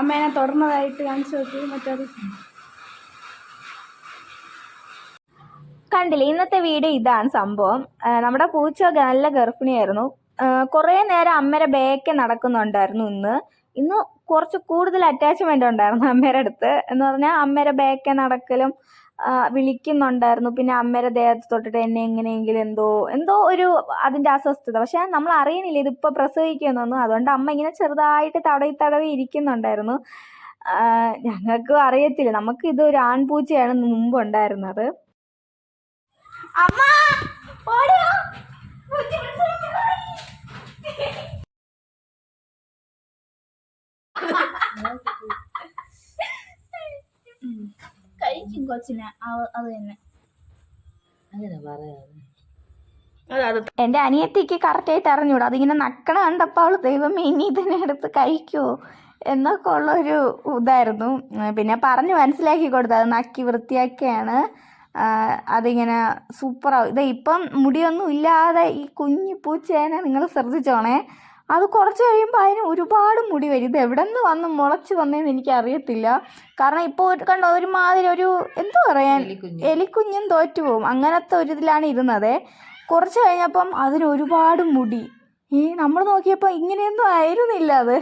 അമ്മേനെ തുടർന്നതായിട്ട് കാണിച്ചു നോക്കി. മറ്റൊരു കണ്ടില്ലേ ഇന്നത്തെ വീഡിയോ ഇതാണ് സംഭവം. നമ്മുടെ പൂച്ച നല്ല ഗർഭിണിയായിരുന്നു. കുറേ നേരം അമ്മയുടെ ബേക്കെ നടക്കുന്നുണ്ടായിരുന്നു ഇന്ന്. ഇന്ന് കുറച്ച് കൂടുതൽ അറ്റാച്ച്മെന്റ് ഉണ്ടായിരുന്നു അമ്മയുടെ അടുത്ത്. എന്ന് പറഞ്ഞാൽ അമ്മയുടെ ബേക്കെ നടക്കലും വിളിക്കുന്നുണ്ടായിരുന്നു. പിന്നെ അമ്മയുടെ ദേഹത്ത് തൊട്ടിട്ട് എന്നെ എങ്ങനെയെങ്കിലും എന്തോ എന്തോ ഒരു അതിന്റെ അസ്വസ്ഥത. പക്ഷെ നമ്മൾ അറിയണില്ല ഇതിപ്പോ പ്രസവിക്കുന്നൊന്നും. അതുകൊണ്ട് അമ്മ ഇങ്ങനെ ചെറുതായിട്ട് തടവി തടവി ഇരിക്കുന്നുണ്ടായിരുന്നു. ഞങ്ങൾക്ക് അറിയത്തില്ല. നമുക്ക് ഇത് ഒരു ആൺപൂച്ചയാണ് മുമ്പ് ഉണ്ടായിരുന്നത് അമ്മ ഓടിയോ പൂച്ച പിടിച്ച് കൊണ്ടുപോയി. കഴിക്കും കൊച്ചിനെ. അത് തന്നെ. അങ്ങനെ പറയാതെ അത് അത് എന്റെ അനിയത്തിക്ക് കറക്റ്റായിട്ട് അറിഞ്ഞൂടാ. അതിങ്ങനെ നക്കണ കണ്ടപ്പോൾ അവൾ ദൈവമേ ഇനി ഇതിനെ എടുത്ത് കഴിക്കുമോ എന്നൊക്കെ ഉള്ളൊരു ഇതായിരുന്നു. ഉം, പിന്നെ പറഞ്ഞു മനസ്സിലാക്കി കൊടുത്തു അത് നക്കി വൃത്തിയാക്കിയാണ്. അതിങ്ങനെ സൂപ്പറാവും ഇത് ഇപ്പം മുടിയൊന്നും ഇല്ലാതെ ഈ കുഞ്ഞി പൂച്ചേനെ നിങ്ങൾ ശ്രദ്ധിച്ചോണേ. അത് കുറച്ച് കഴിയുമ്പോൾ അതിന് ഒരുപാട് മുടി വരും. ഇത് എവിടെ നിന്ന് വന്ന് മുളച്ച് വന്നതെന്ന് എനിക്ക് അറിയത്തില്ല കാരണം ഇപ്പോൾ ഒരു കണ്ടോ ഒരുമാതിരി ഒരു എന്തോ പറയാൻ? എലിക്കുഞ്ഞ്. എലിക്കുഞ്ഞും തോറ്റു പോകും അങ്ങനത്തെ ഒരു ഇതിലാണ് ഇരുന്നത്. കുറച്ച് കഴിഞ്ഞപ്പം അതിന് ഒരുപാട് മുടി. ഈ നമ്മൾ നോക്കിയപ്പോൾ ഇങ്ങനെയൊന്നും ആയിരുന്നില്ല അത്.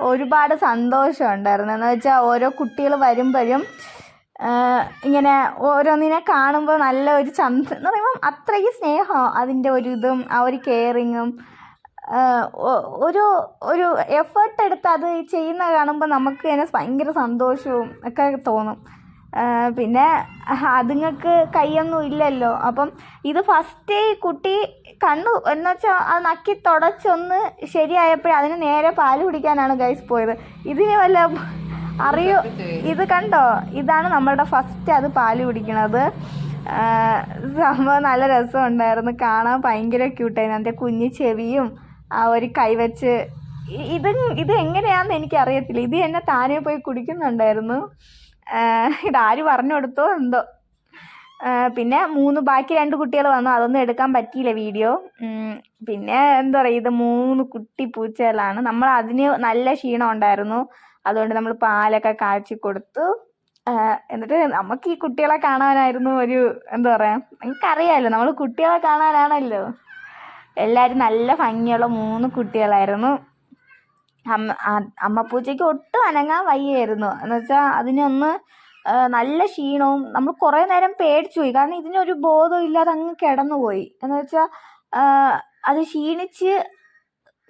ഒരുപാട് സന്തോഷം ഉണ്ടായിരുന്നു. എന്ന് വെച്ചാൽ ഓരോ കുട്ടികൾ വരുമ്പോഴും ഇങ്ങനെ ഓരോന്നിനെ കാണുമ്പോൾ നല്ല ഒരു ചന്ത എന്ന് പറയുമ്പം അത്രയ്ക്ക് സ്നേഹം അതിന്റെ ഒരു ഇതും ആ ഒരു കെയറിങ്ങും ഒരു ഒരു എഫേർട്ട് എടുത്ത് അത് ചെയ്യുന്ന കാണുമ്പോൾ നമുക്ക് തന്നെ ഭയങ്കര സന്തോഷവും ഒക്കെ തോന്നും. പിന്നെ അതുങ്ങൾക്ക് കൈയൊന്നും ഇല്ലല്ലോ. അപ്പം ഇത് ഫസ്റ്റ് കുട്ടി കണ്ണു എന്ന് വെച്ചാൽ അത് നക്കി തുടച്ചൊന്ന് ശരിയായപ്പോഴേ അതിന് നേരെ പാൽ കുടിക്കാനാണ് ഗൈസ് പോയത്. ഇതിന് വല്ല അറിയോ? ഇത് കണ്ടോ? ഇതാണ് നമ്മളുടെ ഫസ്റ്റ് അത് പാൽ കുടിക്കണത്. സംഭവം നല്ല രസമുണ്ടായിരുന്നു. കാണാൻ ഭയങ്കര ക്യൂട്ടായിരുന്നു അതിന്റെ കുഞ്ഞു ചെവിയും ഒരു കൈവച്ച് ഇത് ഇത് എങ്ങനെയാണെന്ന് എനിക്കറിയത്തില്ല. ഇത് എന്നെ താനെ പോയി കുടിക്കുന്നുണ്ടായിരുന്നു. ഇതാര് പറഞ്ഞു കൊടുത്തോ എന്തോ. പിന്നെ മൂന്ന് ബാക്കി രണ്ട് കുട്ടികൾ വന്നു. അതൊന്നും എടുക്കാൻ പറ്റിയില്ല വീഡിയോ. പിന്നെ എന്താ പറയുക ഇത് മൂന്ന് കുട്ടി പൂച്ചകളാണ്. നമ്മൾ അതിന് നല്ല ക്ഷീണം ഉണ്ടായിരുന്നു. അതുകൊണ്ട് നമ്മൾ പാലൊക്കെ കാച്ചി കൊടുത്തു. എന്നിട്ട് നമുക്ക് ഈ കുട്ടികളെ കാണാനായിരുന്നു ഒരു എന്താ പറയുക നമുക്കറിയാമല്ലോ നമ്മൾ കുട്ടികളെ കാണാനാണല്ലോ. എല്ലാവരും നല്ല ഭംഗിയുള്ള മൂന്ന് കുട്ടികളായിരുന്നു. അമ്മ അമ്മപ്പൂച്ചയ്ക്ക് അമ്മ പൂച്ചയ്ക്ക് ഒട്ടും അനങ്ങാൻ വയ്യായിരുന്നു. എന്ന് വെച്ചാൽ അതിനൊന്ന് നല്ല ക്ഷീണവും നമ്മൾ കുറേ നേരം പേടിച്ചു പോയി. കാരണം ഇതിനൊരു ബോധം ഇല്ലാതെ അങ്ങ് കിടന്നുപോയി. എന്ന് വെച്ചാൽ അത് ക്ഷീണിച്ച്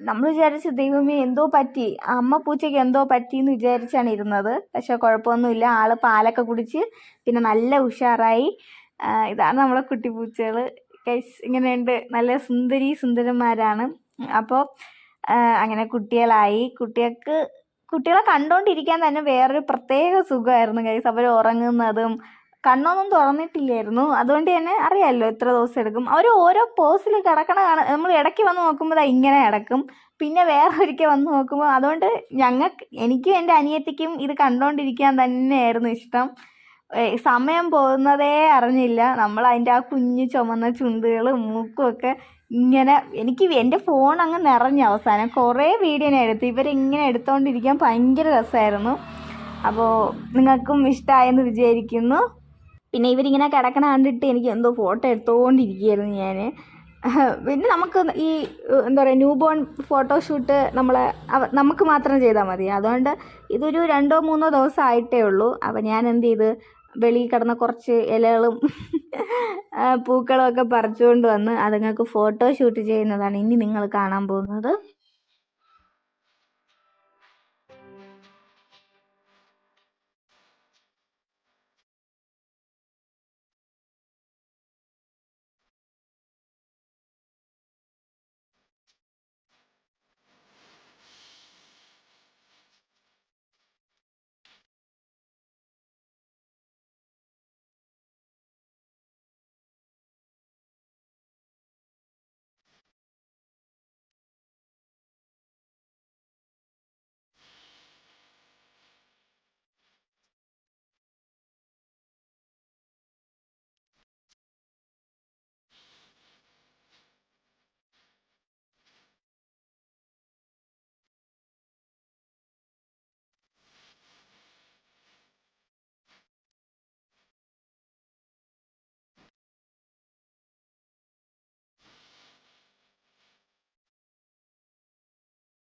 നമ്മൾ വിചാരിച്ചു ദൈവമേ എന്തോ പറ്റി? അമ്മ പൂച്ചയ്ക്ക് എന്തോ പറ്റി എന്ന് വിചാരിച്ചാണ് ഇരുന്നത്. പക്ഷെ കുഴപ്പമൊന്നുമില്ല. ആൾ പാലൊക്കെ കുടിച്ച് പിന്നെ നല്ല ഉഷാറായി. ഇതാണ് നമ്മളെ കുട്ടി ഗൈസ് ഇങ്ങനെയുണ്ട്. നല്ല സുന്ദരി സുന്ദരന്മാരാണ്. അപ്പോൾ അങ്ങനെ കുട്ടികളായി. കുട്ടികൾക്ക് കുട്ടികളെ കണ്ടുകൊണ്ടിരിക്കാൻ തന്നെ വേറൊരു പ്രത്യേക സുഖമായിരുന്നു ഗൈസ് അവർ ഉറങ്ങുന്നതും കണ്ണൊന്നും തുറന്നിട്ടില്ലായിരുന്നു. അതുകൊണ്ട് തന്നെ അറിയാമല്ലോ എത്ര ദിവസം എടുക്കും. അവർ ഓരോ പോസിൽ കിടക്കണ കാണാൻ നമ്മൾ ഇടയ്ക്ക് വന്ന് നോക്കുമ്പോൾ അത് ഇങ്ങനെ കിടക്കും. പിന്നെ വേറെ ഒരിക്കൽ വന്ന് നോക്കുമ്പോൾ അതുകൊണ്ട് ഞങ്ങൾക്ക് എനിക്കും എന്റെ അനിയത്തിക്കും ഇത് കണ്ടുകൊണ്ടിരിക്കാൻ തന്നെയായിരുന്നു ഇഷ്ടം. സമയം പോകുന്നതേ അറിഞ്ഞില്ല. നമ്മൾ അതിന്റെ ആ കുഞ്ഞു ചുമന്ന ചുണ്ടുകളും മൂക്കും ഒക്കെ ഇങ്ങനെ എനിക്ക് എന്റെ ഫോൺ അങ്ങ് നിറഞ്ഞു അവസാനം. കുറേ വീഡിയോ ഞാൻ എടുത്തു. ഇവരിങ്ങനെ എടുത്തുകൊണ്ടിരിക്കാൻ ഭയങ്കര രസമായിരുന്നു. അപ്പോൾ നിങ്ങൾക്കും ഇഷ്ടമായെന്ന് വിചാരിക്കുന്നു. പിന്നെ ഇവരിങ്ങനെ കിടക്കണ കണ്ടിട്ട് എനിക്ക് എന്തോ ഫോട്ടോ എടുത്തുകൊണ്ടിരിക്കുകയായിരുന്നു ഞാൻ. പിന്നെ നമുക്ക് ഈ എന്താ പറയുക ന്യൂ ബോൺ ഫോട്ടോഷൂട്ട് നമ്മളെ നമുക്ക് മാത്രം ചെയ്താൽ മതി. അതുകൊണ്ട് ഇതൊരു രണ്ടോ മൂന്നോ ദിവസം ആയിട്ടേ ഉള്ളൂ. അപ്പോൾ ഞാൻ എന്ത് ചെയ്ത്? വെളിയിൽ കിടന്ന കുറച്ച് ഇലകളും പൂക്കളും ഒക്കെ പറിച്ചുകൊണ്ട് വന്ന് അതുങ്ങൾക്ക് ഫോട്ടോ ഷൂട്ട് ചെയ്യുന്നതാണ് ഇനി നിങ്ങൾ കാണാൻ പോകുന്നത്.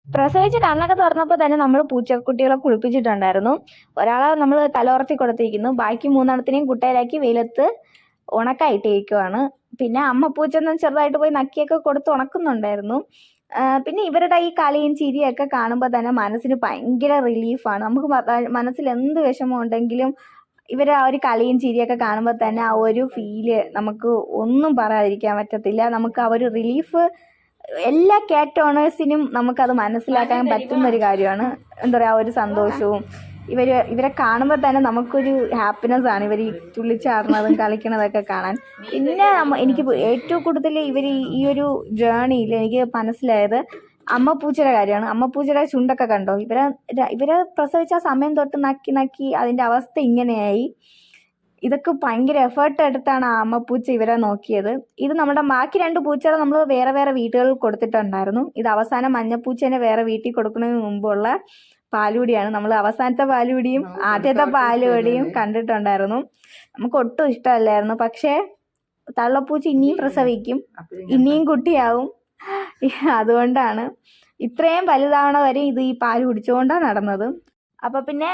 പ്രസവിച്ച് കണ്ണൊക്കെ തുറന്നപ്പോൾ തന്നെ നമ്മൾ പൂച്ചക്കുട്ടികളെ കുളിപ്പിച്ചിട്ടുണ്ടായിരുന്നു. ഒരാളെ നമ്മൾ തലോർത്തി കൊടുത്തിരിക്കുന്നു. ബാക്കി മൂന്നെണ്ണത്തിനെയും കുട്ടയിലാക്കി വെയിലത്ത് ഉണക്കായിട്ടിരിക്കുവാണ്. പിന്നെ അമ്മ പൂച്ച പൂച്ചൊന്നും ചെറുതായിട്ട് പോയി നക്കിയൊക്കെ കൊടുത്ത് ഉണക്കുന്നുണ്ടായിരുന്നു. പിന്നെ ഇവരുടെ ഈ കളിയും ചിരിയൊക്കെ കാണുമ്പോൾ തന്നെ മനസ്സിന് ഭയങ്കര റിലീഫാണ് നമുക്ക് മനസ്സിൽ എന്ത് വിഷമം ഉണ്ടെങ്കിലും ഇവരെ ആ ഒരു കളിയും ചിരിയൊക്കെ കാണുമ്പോൾ തന്നെ ആ ഒരു ഫീൽ നമുക്ക് ഒന്നും പറയാതിരിക്കാൻ പറ്റത്തില്ല. നമുക്ക് ആ ഒരു റിലീഫ് എല്ലാ കാറ്റ് ഓണേഴ്സിനും നമുക്കത് മനസ്സിലാക്കാൻ പറ്റുന്ന ഒരു കാര്യമാണ്. എന്താ പറയുക ആ ഒരു സന്തോഷവും. ഇവർ ഇവരെ കാണുമ്പോൾ തന്നെ നമുക്കൊരു ഹാപ്പിനെസ് ആണ്. ഇവർ ഈ തുള്ളിച്ചാടുന്നതും കളിക്കുന്നതൊക്കെ കാണാൻ. പിന്നെ എനിക്ക് ഏറ്റവും കൂടുതൽ ഇവർ ഈ ഒരു ജേണിയിൽ എനിക്ക് മനസ്സിലായത് അമ്മ പൂച്ചയുടെ കാര്യമാണ്. അമ്മ പൂച്ചയുടെ ചുണ്ടൊക്കെ കണ്ടോ? ഇവരെ ഇവരെ പ്രസവിച്ച സമയം തൊട്ട് നക്കി നക്കി അതിന്റെ അവസ്ഥ ഇങ്ങനെയായി. ഇതൊക്കെ ഭയങ്കര എഫേർട്ട് എടുത്താണ് ആ അമ്മ പൂച്ച ഇവരെ നോക്കിയത്. ഇത് നമ്മുടെ ബാക്കി രണ്ട് പൂച്ചകളെ നമ്മൾ വേറെ വേറെ വീടുകളിൽ കൊടുത്തിട്ടുണ്ടായിരുന്നു. ഇത് അവസാനം മഞ്ഞപ്പൂച്ചേനെ വേറെ വീട്ടിൽ കൊടുക്കുന്നതിന് മുമ്പുള്ള പാലുടിയാണ് നമ്മൾ അവസാനത്തെ പാലുടിയും ആദ്യത്തെ പാലുകുടിയും കണ്ടിട്ടുണ്ടായിരുന്നു. നമുക്ക് ഒട്ടും ഇഷ്ടമല്ലായിരുന്നു. പക്ഷേ തള്ളപ്പൂച്ച ഇനിയും പ്രസവിക്കും. ഇനിയും കുട്ടിയാവും. അതുകൊണ്ടാണ് ഇത്രയും വലുതാവണ വരെ ഇത് ഈ പാൽ കുടിച്ചുകൊണ്ടാണ് നടന്നത്. അപ്പോൾ പിന്നെ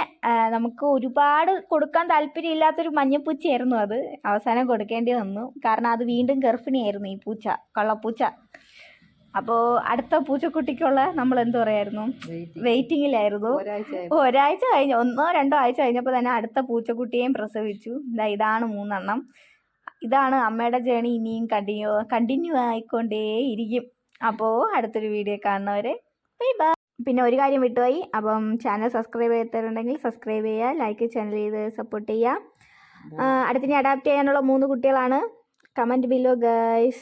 നമുക്ക് ഒരുപാട് കൊടുക്കാൻ താല്പര്യമില്ലാത്തൊരു മഞ്ഞപ്പൂച്ചയായിരുന്നു അത്. അവസാനം കൊടുക്കേണ്ടി വന്നു. കാരണം അത് വീണ്ടും ഗർഭിണിയായിരുന്നു ഈ പൂച്ച കള്ളപ്പൂച്ച. അപ്പോൾ അടുത്ത പൂച്ചക്കുട്ടിക്കുള്ള നമ്മൾ എന്ത് പറയായിരുന്നു? വെയിറ്റിങ്ങിലായിരുന്നു. ഒരാഴ്ച കഴിഞ്ഞ ഒന്നോ രണ്ടോ ആഴ്ച കഴിഞ്ഞപ്പോൾ തന്നെ അടുത്ത പൂച്ചക്കുട്ടിയെയും പ്രസവിച്ചു. ഇതാ ഇതാണ് മൂന്നെണ്ണം. ഇതാണ് അമ്മയുടെ ജേണി. ഇനിയും കണ്ടിന്യൂ കണ്ടിന്യൂ ആയിക്കൊണ്ടേയിരിക്കും. അപ്പോൾ അടുത്തൊരു വീഡിയോ കാണുന്നവരെ ബൈ ബൈ. പിന്നെ ഒരു കാര്യം വിട്ടുപോയി. അപ്പം ചാനൽ സബ്സ്ക്രൈബ് ചെയ്തിട്ടുണ്ടെങ്കിൽ സബ്സ്ക്രൈബ് ചെയ്യുക ലൈക്ക് ചാനൽ ചെയ്ത് സപ്പോർട്ട് ചെയ്യുക. അടുത്തിനി അഡാപ്റ്റ് ചെയ്യാനുള്ള മൂന്ന് കുട്ടികളാണ്. Comment below guys